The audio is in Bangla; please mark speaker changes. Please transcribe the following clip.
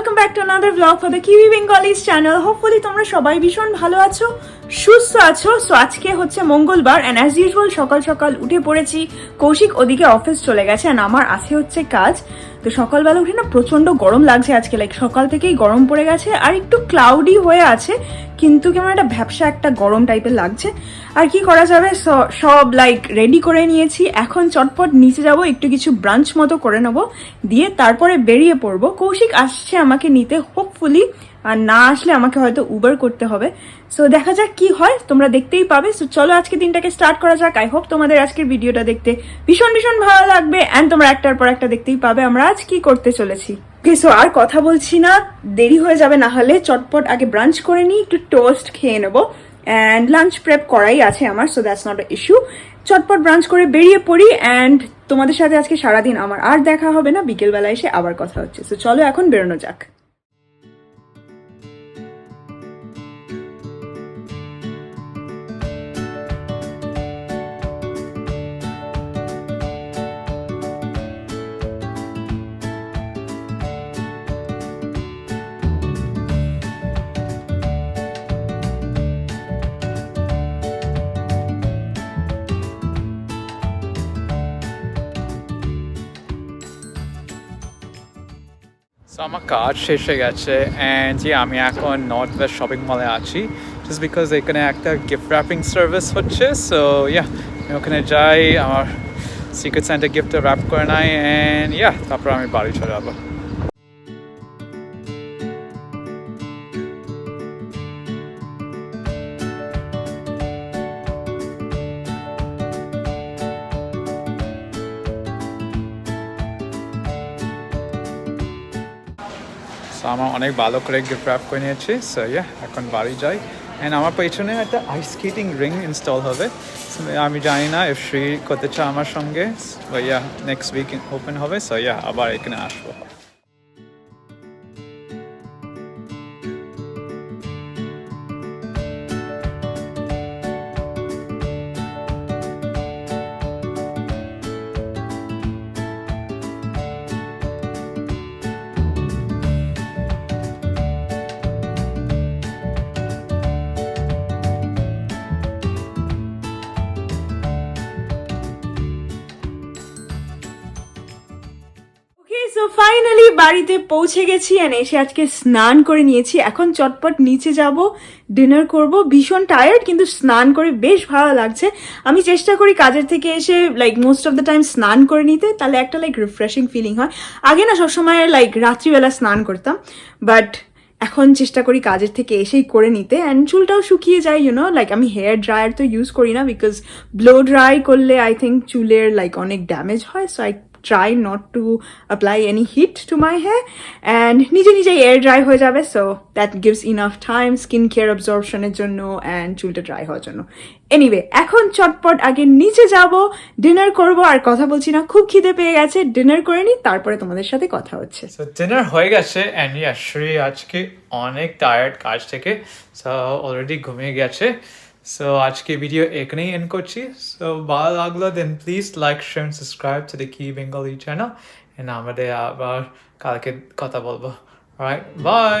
Speaker 1: Welcome back to another vlog for the Kiwi Bengalis channel hopefully তোমরা সবাই ভীষণ ভালো আছো, সুস্থ আছো। সো আজকে হচ্ছে মঙ্গলবার অ্যান্ড অ্যাজ ইউজুয়াল সকাল সকাল উঠে পড়েছি। কৌশিক ওদিকে অফিস চলে গেছে অ্যান্ড আমার আছে হচ্ছে কাজ। তো সকালবেলা উঠে না প্রচণ্ড গরম লাগছে আজকে লাইক সকাল থেকেই গরম পড়ে গেছে, আর একটু ক্লাউডি হয়ে আছে। কিন্তু কেমন একটা ভ্যাবসা একটা গরম টাইপের লাগছে। আর কি করা যাবে? সব লাইক রেডি করে নিয়েছি। এখন চটপট নিচে যাব, একটু কিছু ব্রাঞ্চ মতো করে নেব। দিয়ে তারপরে বেরিয়ে পড়ব। কৌশিক আসছে আমাকে নিতে হোপফুলি আর না আসলে আমাকে হয়তো উবার করতে হবে। সো দেখা যাক কি হয়। তোমরা দেখতেই পাবে। সো চলো আজকে দিনটাকে স্টার্ট করা যাক। আই হোপ তোমাদের আজকের ভিডিওটা দেখতে ভীষণ ভীষণ ভালো লাগবে। অ্যান্ড তোমরা একটার পর একটা দেখতেই পাবে আমরা আজ কি করতে চলেছি। ওকে সো আর কথা বলছি না। দেরি হয়ে যাবে না হলে চটপট আগে ব্রাঞ্চ করে নিই, একটু টোস্ট খেয়ে নেব। অ্যান্ড লাঞ্চ প্রেপ করাই আছে আমার সো দ্যাটস নট ইস্যু চটপট ব্রাঞ্চ করে বেরিয়ে পড়ি অ্যান্ড তোমাদের সাথে আজকে সারাদিন আমার আর দেখা হবে না। বিকেলবেলা এসে আবার কথা হচ্ছে। সো চলো এখন বেরোনো যাক।
Speaker 2: সো আমার কাজ শেষ হয়ে গেছে অ্যান্ড যে আমি এখন নর্থ ওয়েস্ট শপিং মলে আছি জাস্ট বিকজ এখানে একটা গিফট র্যাপিং সার্ভিস হচ্ছে সো ইয়া আমি ওখানে যাই, আমার সিক্রেট সেন্টার গিফটটা র্যাপ করে নাই অ্যান্ড ইয়া তারপর আমি বাড়ি চলে যাব। সো আমার অনেক ভালো করে গিফট র্যাপ করে নিয়েছি। সো ইয়া এখন বাড়ি যাই। অ্যান্ড আমার পেছনে একটা আইস স্কেটিং রিং ইনস্টল হবে। আমি জানি না এফ শ্রী করতে চায় আমার সঙ্গে। ইয়া নেক্সট উইক ওপেন হবে। সো ইয়া আবার এখানে আসব।
Speaker 1: সো ফাইনালি বাড়িতে পৌঁছে গেছি and এসে আজকে স্নান করে নিয়েছি। এখন চটপট নিচে যাব ডিনার করব। ভীষণ টায়ার্ড কিন্তু স্নান করে বেশ ভালো লাগছে। আমি চেষ্টা করি কাজের থেকে এসে like most of the time স্নান করে নিতে। তাহলে একটা লাইক রিফ্রেশিং ফিলিং হয়। আগে না সবসময় লাইক রাত্রিবেলা স্নান করতাম। বাট এখন চেষ্টা করি কাজের থেকে এসেই করে নিতে। অ্যান্ড চুলটাও শুকিয়ে যায় ইউনো লাইক আমি হেয়ার ড্রায়ার তো ইউজ করি না বিকজ ব্লো ড্রাই করলে আই থিঙ্ক চুলের লাইক অনেক ড্যামেজ হয়। So I try not to apply any heat to my hair and নিজে নিজে এয়ার ড্রাই হয়ে যাবে so that gives enough time skin care অবজর্পশনের জন্য অ্যান্ড চুলটা ড্রাই হওয়ার জন্য। এনিওয়ে এখন চটপট আগে নিচে যাব ডিনার করব, আর কথা বলছি না, খুব খিদে পেয়ে গেছে ডিনার করে নিই তারপরে তোমাদের সাথে কথা হচ্ছে।
Speaker 2: সো ডিনার হয়ে গেছে অ্যান্ড ইয়া শ্রী আজকে অনেক টায়ার্ড কাজ থেকে সো অলরেডি ঘুমিয়ে গেছে। সো আজকে ভিডিও এখানেই এন্ড করছি। সো ভালো লাগল then please like share subscribe to the কি বেঙ্গলি চ্যানেল অ্যান্ড আমাদের আবার কালকে কথা বলব। Right by